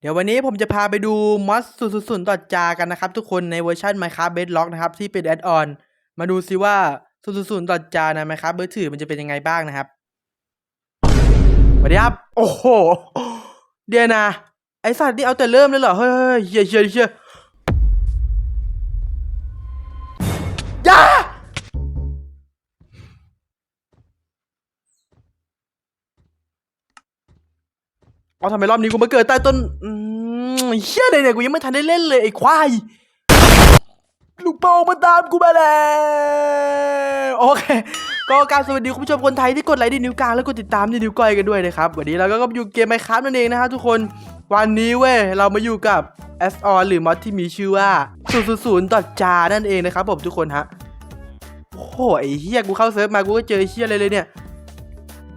เดี๋ยววันนี้ผมจะพาไปดูมอสศูนย์ศูนย์ต่อจากันนะครับ ทุกคนในเวอร์ชัน Minecraft Bedrock นะครับ ที่เป็นแอดออนมาดูซิว่าศูนย์ศูนย์ต่อจาใน Minecraft มือถือมันจะเป็นยังไงบ้างนะครับสวัสดีครับ โอ้โห เดียนะไอสัตว์นี่เอาแต่เริ่มเลยเหรอ เฮ้ยเฮ้ยเฮียเฮียเฮีย เอาทำไมรอบนี้กูมาเกิดใต้ต้นอืมเฮียอะไรเนี่ยกูยังไม่ทันได้เล่นเลยไอ้ควาย ลูกโป่งมาตามกูมาแล้วโอเค ก็กรารสวัสดีคุณผู้ชมคนไทยที่กดไลค์ที่นิ้วกลางแล้วกดติดตามที่นิ้วก้อยกันด้วยนะครับ วันนี้เราก็อยู่เกมไมครับนั่นเองนะฮะทุกคน วันนี้เว้ยเรามาอยู่กับ s อหรือมอดที่มีชื่อว่า000ดอจานั่นเองนะครับผมทุกคนฮะ โอ้โหไอ้เฮียกูเข้าเซิร์ฟมากูก็เจอเฮียอะไรเลยเนี่ย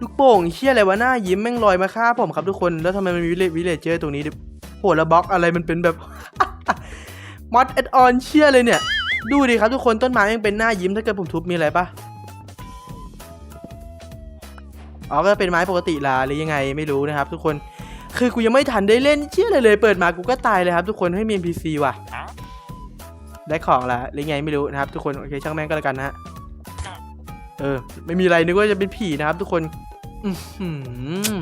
ลูกโป่งเฮียอะไรวะหน้ายิ้มแม่งลอยมาฆ่าผมครับทุกคนแล้วทำไมมันมีวิเลวิเลเจอร์ตรงนี้โหแล้วบล็อกอะไรมันเป็นแบบมอดแอดออนเชี่ยเลยเนี่ย ดูดิครับทุกคนต้นไม้ยังเป็นหน้ายิ้มถ้าเกิดผมทุบมีอะไรปะอ๋อก็เป็นไม้ปกติละหรือยังไงไม่รู้นะครับ ทุกคนคือกูยังไม่ทันได้เล่นเชี่ยอะไรเลย เปิดมากูก็ตายเลยครับ ทุกคนให้มี NPC ว่ะ ได้ของละหรือไงไม่รู้นะครับ ทุกคนโอเคช่างแม่งก็แล้วกันนะฮะเออ ไม่มีอะไรนึกว่าจะเป็นผีนะครับ ทุกคน อือหือ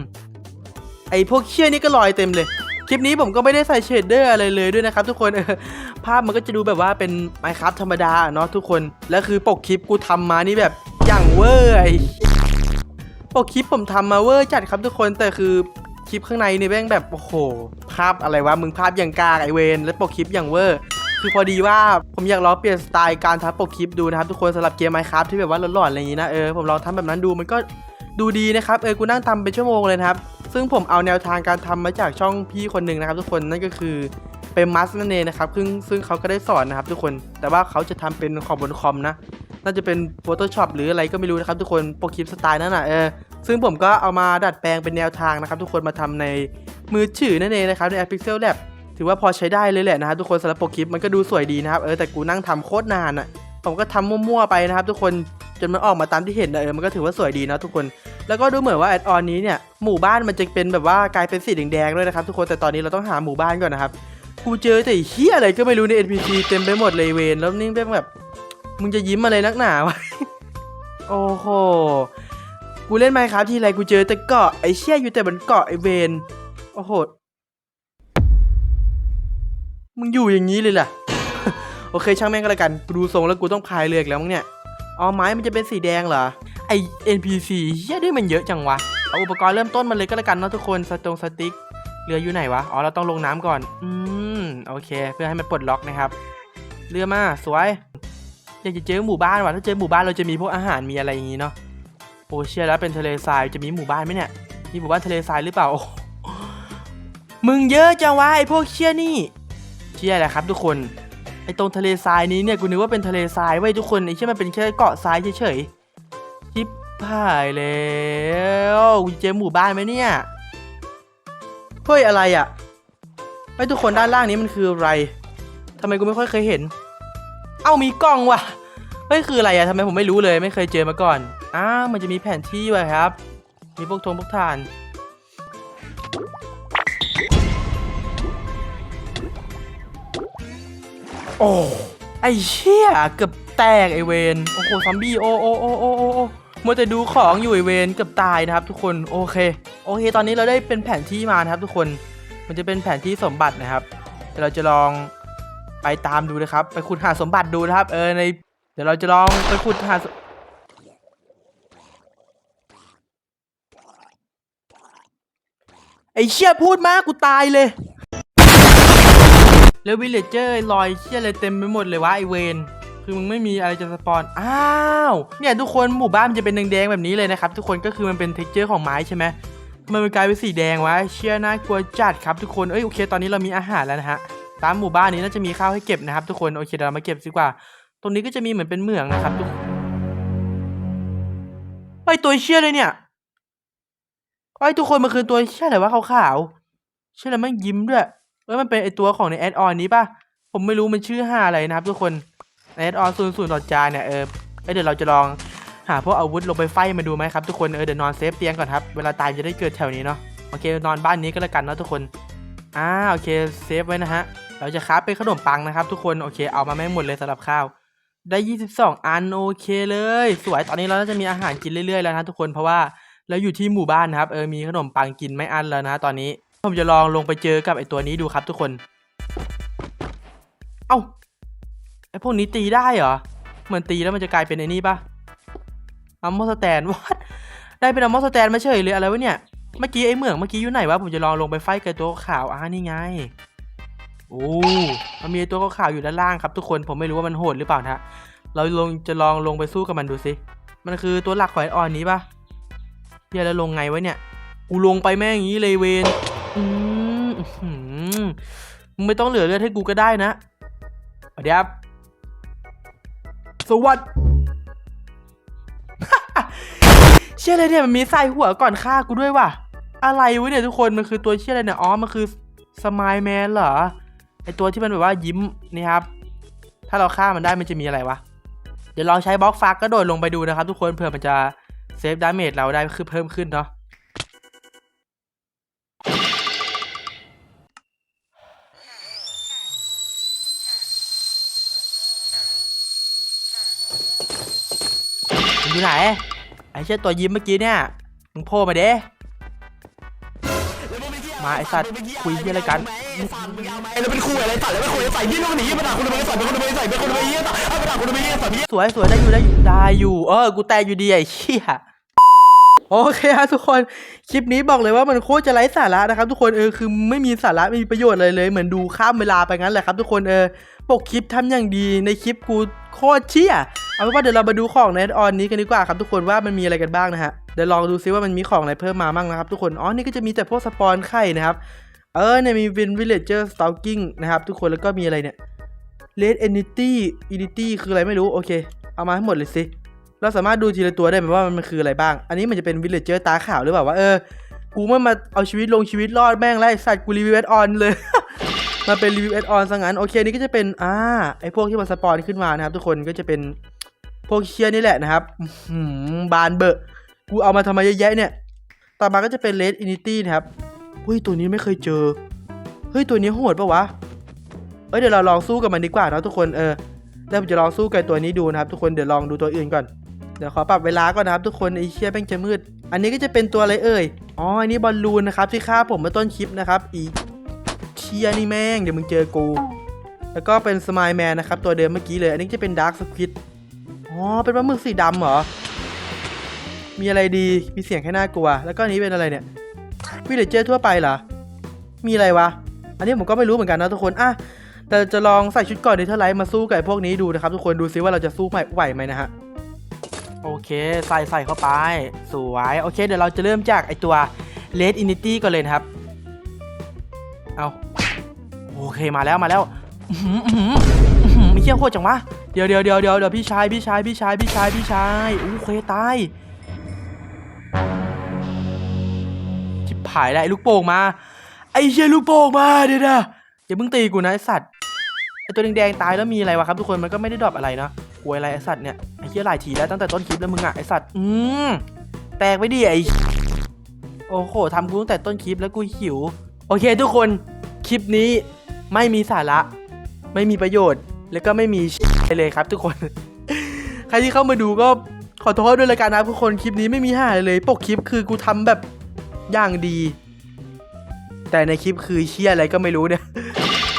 ไอพวกเชี่ยนี่ก็ลอยเต็มเลย คลิปนี้ผมก็ไม่ได้ใส่เชดเดอร์อะไรเลยด้วยนะครับทุกคนเออภาพมันก็จะดูแบบว่าเป็น Minecraft ธรรมดาเนาะทุกคน แล้วคือปกคลิปกูทำมานี่แบบอย่างเวอร์ไอปกคลิปผมทำมาเวอร์จัดครับทุกคนแต่คือคลิปข้างในนี่แม่งแบบโอ้โห ภาพอะไรวะมึงภาพอย่างกากไอเวนแล้วปกคลิปอย่างเวอร์คือพอดีว่าผมอยากลองเปลี่ยนสไตล์การทำปกคลิปดูนะครับทุกคนสำหรับเกม Minecraft ที่แบบว่าหลอนๆอะไรอย่างนี้นะเออผมลองทำแบบนั้นดูมันก็ ดูดีนะครับเออกูนั่งทำเป็นชั่วโมงเลยครับ ซึ่งผมเอาแนวทางการทำมาจากช่องพี่คนหนึ่งนะครับ ทุกคนนั่นก็คือเป็นมัสนั่นเองนะครับซึ่งซึ่งเขาก็ได้สอนนะครับทุกคนแต่ว่าเขาจะทำเป็นของบนคอมนะน่าจะเป็น Photoshop หรืออะไรก็ไม่รู้นะครับทุกคนโปรคลิปสไตล์นั่นน่ะเออซึ่งผมก็เอามาดัดแปลงเป็นแนวทางนะครับ ทุกคนมาทำในมือถือนั่นเองนะครับในแอป Pixel Lab ถือว่าพอใช้ได้เลยแหละนะครับทุกคนสำหรับโปรคลิปมันก็ดูสวยดีนะครับเออแต่กูนั่งทำโคตรนานอะผมก็ทำมั่วๆไปนะครับ ทุกคน จนมันออกมาตามที่เห็นนะเออมันก็ถือว่าสวยดีนะทุกคน แล้วก็ดูเหมือนว่าแอดออนนี้เนี่ยหมู่บ้านมันจะเป็นแบบว่ากลายเป็นสีแดงๆด้วยนะครับทุกคนแต่ตอนนี้เราต้องหาหมู่บ้านก่อนนะครับกูเจอแต่เฮียอะไรก็ไม่รู้ใน NPC เต็มไปหมดเลยเวนแล้วนี่เป็นแบบมึงจะยิ้มอะไรนักหนาวะโอ้โหกูเล่นไมค์ครับทีไรกูเจอแต่เกาะไอเชี่ยอยู่แต่บนเกาะไอเวนโอ้โหมึงอยู่อย่างนี้เลยล่ะ โอเคช่างแม่งก็แล้วกัน กูดูทรงแล้วกูต้องพายเรืออีกแล้วมั้งเนี่ย อ๋อไม้มันจะเป็นสีแดงเหรอ ไอ NPC เฮียด้วยมันเยอะจังวะ เอาอุปกรณ์เริ่มต้นมาเลยก็แล้วกันเนาะทุกคน สตรงสติ๊ก เรืออยู่ไหนวะ อ๋อเราต้องลงน้ำก่อน อืมโอเค เพื่อให้มันปลดล็อกนะครับ เรือมาสวย อยากจะเจอหมู่บ้านว่ะ ถ้าเจอหมู่บ้านเราจะมีพวกอาหารมีอะไรอย่างงี้เนาะ โอ้เชียแล้วเป็นทะเลทรายจะมีหมู่บ้านไหมเนี่ย มีหมู่บ้านทะเลทรายหรือเปล่า มึงเยอะจังวะไอพวกเชียนี่เชียแหละครับทุกคน ตรงทะเลทรายนี้เนี่ยกูนึกว่าเป็นทะเลทรายไว้ทุกคนไอเชียมันเป็นแค่เกาะทรายเฉยๆชิบหายแล้วกูเจอหมู่บ้านไหมเนี่ยเฮ้ยอะไรอะ่ะไอ้ทุกคนด้านล่างนี้มันคืออะไรทำไมกูไม่ค่อยเคยเห็น เอ้ามีกล้องว่ะเฮ้ยคืออะไรอะ่ะทำไมผมไม่รู้เลยไม่เคยเจอมาก่อนอ้าวมันจะมีแผนที่ว่ะครับ มีพวกธงพวกฐาน โอ้ไอเชี่ยเกือบแตกไอเวนโอ้โหซอมบี้โอ้โอ้โอ้โอ้โอ้มัวแต่ดูของอยู่ไอเวนเกือบตายนะครับ ทุกคนโอเค โอเค ตอนนี้เราได้เป็นแผนที่มานะครับ ทุกคนมันจะเป็นแผนที่สมบัตินะครับเดี๋ยวเราจะลองไปตามดูนะครับ ไปขุดหาสมบัติดูนะครับ เออใน เดี๋ยวเราจะลองไปขุดหาสไอเชี่ยพูดมากกูตายเลย แล้ววิลเลจเจอร์ลอยเชี่ยอะไรเต็มไปหมดเลยวะไอเวนคือมึงไม่มีอะไรจะสปอนอ้าวเนี่ยทุกคนหมู่บ้านมันจะเป็นแดงๆแบบนี้เลยนะครับทุกคนก็คือมันเป็นเท็กเจอร์ของไม้ใช่ไหมมันเป็นกลายเป็นสีแดงวะเชี่ยน่ากลัวจัดครับทุกคนเอ้ยโอเค ตอนนี้เรามีอาหารแล้วนะฮะตามหมู่บ้านนี้น่าจะมีข้าวให้เก็บนะครับ ทุกคนโอเคเดี๋ยวเรามาเก็บดีกว่า ตรงนี้ก็จะมีเหมือนเป็นเหมืองนะครับทุกไอตัวเชี่ยเลยเนี่ยไอทุกคนมันคือตัวเชี่ยอะไรวะขาวๆเชี่ยอะไรมันยิ้มด้วย เอ้ยมันเป็นไอตัวของในแอดออนนี้ป่ะ ผมไม่รู้มันชื่อห้าอะไรนะครับทุกคนในแอดออนศูนย์ศูนย์ดอจาเนี่ยเออเดี๋ยวเราจะลองหาพวกอาวุธลงไปไฟมาดูไหมครับทุกคนเออเดี๋ยวนอนเซฟเตียงก่อนครับเวลาตายจะได้เกิดแถวนี้เนาะโอเคนอนบ้านนี้ก็แล้วกันเนาะทุกคนอ่าโอเคเซฟไว้นะฮะเราจะคราเป็นขนมปังนะครับ ทุกคนโอเคเอามาแม่หมดเลยสำหรับข้าวได้ 22 อันโอเคเลย สวยตอนนี้เราน่าจะมีอาหารกินเรื่อยๆแล้วนะทุกคนเพราะว่าเราอยู่ที่หมู่บ้านนะครับเออมีขนมปังกินไม่อั้นแล้วนะ ตอนนี้ ผมจะลองลงไปเจอกับไอตัวนี้ดูครับทุกคน เอ้าไอพวกนี้ตีได้เหรอ เหมือนตีแล้วมันจะกลายเป็นไอนี่ปะอัมมอสแตนวัดได้เป็นอัมมอสแตนมาเฉยเลยอะไรวะเนี่ย เมื่อกี้ไอเหมืองเมื่อกี้อยู่ไหนวะผมจะลองลงไปไฟกับตัวขาวอ่านี่ไง โอ้มันมีตัวขาวอยู่ด้านล่างครับทุกคน ผมไม่รู้ว่ามันโหดหรือเปล่านะเราลงจะลองลงไปสู้กับมันดูสิ มันคือตัวหลักของไอออนนี้ปะเฮียแล้วลงไงวะเนี่ย กูลงไปแม่งอย่างนี้เลยเวน อืมอื้อหือมึงไม่ต้องเหลือเลือดให้กูก็ได้นะสวัสดีครับ สวัสดี เชื่อเลยเนี่ยมันมีใส่หัวก่อนฆ่ากูด้วยว่ะ อะไรวะเนี่ยทุกคนมันคือตัวเชื่ออะไรเนี่ย อ๋อ มันคือสมายแมนเหรอ ไอตัวที่มันแบบว่ายิ้มนี่ครับ ถ้าเราฆ่ามันได้มันจะมีอะไรวะ เดี๋ยวลองใช้บล็อกฟักกระโดดลงไปดูนะครับทุกคนเผื่อมันจะเซฟดาเมจเราได้คือเพิ่มขึ้นเนาะ อยู่ไหน ไอ้เช่ตัวยิ้มเมื่อกี้เนี่ย มึงโผล่มาเด้มาไอ้สัตว์คุยเยอะไรกันไอ้เราเป็นคุยอะไรตัดแล้วไม่คุยใส่ยี่นู่นหนีมาด่าคุณทำไมใส่เป็นคนทำไมใส่เป็นคนทำไมเยี่ยตัดเอามาด่าคุณทำไมเยี่ยสัตว์เยี่ยสวยสวยได้อยู่ได้อยู่ได้อยู่ เออ กูแตกอยู่ดีไอ้เชี่ยโอเคครับทุกคน คลิปนี้บอกเลยว่ามันโคตรจะไร้สาระนะครับทุกคนเออคือไม่มีสาระไม่มีประโยชน์อะไรเลย เหมือนดูข้ามเวลาไปงั้นแหละครับทุกคนเออ ปกคลิปทำอย่างดีในคลิปกูโคตรเชี่ยเอาเป็นว่าเดี๋ยวเรามาดูของในออนนี้กันดีกว่าครับทุกคนว่ามันมีอะไรกันบ้างนะฮะเดี๋ยวลองดูซิว่ามันมีของอะไรเพิ่มมาบ้างนะครับทุกคนอ๋อนี่ก็จะมีแต่พวกสปอนไข่นะครับเออเนี่ยมีวินวิลเลจเจอร์สต a ลกิ้งนะครับทุกคนแล้วก็มีอะไรเนี่ยเลดเอนิตี้อินิตี้คืออะไรไม่รู้โอเค เอามาให้หมดเลยสิเราสามารถดูทีละตัวได้ไหมว่ามันคืออะไรบ้าง อันนี้มันจะเป็นวิลเลจเจอร์ตาขาวหรือเปล่าว่าเออกูไม่มาเอาชีวิตลงชีวิตรอดแม่งไล่สัตว์กูรีวิวออนเลย มาเป็นรีวิวแอดออนซะงั้นโอเคนี่ก็จะเป็นอ่าไอพวกที่มันสปอนขึ้นมานะครับ ทุกคนก็จะเป็นพวกเชียร์นี่แหละนะครับหือบานเบอะกูเอามาทำไมเยอะแยะเนี่ย ต่อมาก็จะเป็นเลดอินิตี้นะครับเฮ้ยตัวนี้ไม่เคยเจอเฮ้ยตัวนี้โหดปะวะเอ้ยเดี๋ยวเราลองสู้กับมันดีกว่านะทุกคนเออแล้วผมจะลองสู้กับตัวนี้ดูนะครับ ทุกคนเดี๋ยวลองดูตัวอื่นก่อนเดี๋ยวขอปรับเวลาก่อนนะครับ ทุกคนไอเชี่ยแม่งจะมืด อันนี้ก็จะเป็นตัวอะไรเอ่ยอ๋ออันนี้บอลลูนนะครับที่ฆ่าผมเมื่อต้นคลิปนะครับอี ชียนี่แม่งเดี๋ยวมึงเจอกู แล้วก็เป็นสมายแมนนะครับ ตัวเดิมเมื่อกี้เลย อันนี้จะเป็นดาร์คสควิดอ๋อ เป็นปลาหมึกสีดำเหรอ มีอะไรดี มีเสียงแค่น่ากลัว แล้วก็อันนี้เป็นอะไรเนี่ยวิลเลจเจอร์ทั่วไปเหรอ มีอะไรวะ อันนี้ผมก็ไม่รู้เหมือนกันนะทุกคนอะแต่จะลองใส่ชุดก่อนเนเธอร์ไลท์มาสู้กับไอ้พวกนี้ดูนะครับ ทุกคนดูซิว่าเราจะสู้ไหวไหมนะฮะโอเค ใส่ใส่เข้าไป สวย โอเค เดี๋ยวเราจะเริ่มจากไอตัว Red Inity ก่อนเลยนะครับ เอาโอ เคมาแล้วมาแล้วมีเขี้ยวโคตรจังวะเดี๋ยวเดี๋ยวเดี๋ยวเดี๋ยวเดี๋ยวพี่ชายพี่ชายพี่ชายพี่ชายพี่ชายโอเคตายชิบหายแล้วไอ้ลูกโป่งมาไอ้เชี่ยลูกโป่งมาเดี๋ยวนะอย่าเพิ่งตีกูนะไอสัตว์ไอตัวแดงๆตายแล้วมีอะไรวะครับทุกคนมันก็ไม่ได้ดรอปอะไรนะกลัวอะไรไอสัตว์เนี่ยไอเชี่ยหลายทีแล้วตั้งแต่ต้นคลิปแล้วมึงอะไอสัตว์อืมแตกไปดิไอโอ้โหทำกูตั้งแต่ต้นคลิปแล้วกูหิว โอเคทุกคนคลิปนี้ ไม่มีสาระ ไม่มีประโยชน์ แล้วก็ไม่มีอะไรเลยครับ ทุกคน ใครที่เข้ามาดูก็ขอโทษด้วยละกันนะทุกคนคลิปนี้ไม่มีห่าอะไรเลย ปกคลิปคือกูทำแบบอย่างดี แต่ในคลิปคือเชี่ยอะไรก็ไม่รู้เนี่ย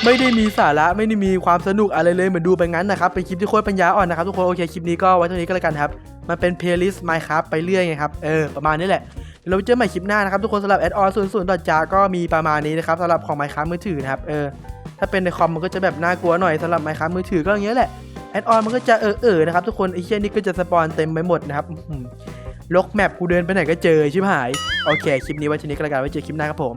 ไม่ได้มีสาระไม่ได้มีความสนุกอะไรเลยเหมือนดูไปงั้นนะครับเป็นคลิปที่โคตรปัญญาอ่อนนะครับทุกคนโอเคคลิปนี้ก็ไว้เท่านี้ก็แล้วกันครับมันเป็นเพลย์ลิสต์ Minecraft ไปเรื่อยไงครับเออประมาณนี้แหละเราไปเจอใหม่คลิปหน้านะครับทุกคนสำหรับแอดออนศูนย์ศูนย์ดอทจาก็มีประมาณนี้นะครับสำหรับของ Minecraft มือถือนะครับเออ ถ้าเป็นในคอมมันก็จะแบบน่ากลัวหน่อยสำหรับไมค้ามือถือก็อย่างเงี้ยแหละแอดออนมันก็จะเออเออนะครับทุกคนไอ้เชี่ยนี่ก็จะสปอนเต็มไปหมดนะครับล็อหือลกแมปกูเดินไปไหนก็เจอชิบหาย โอเค คลิปนี้ไว้เท่านี้ก็แล้วกันไว้เจอคลิปหน้าครับผม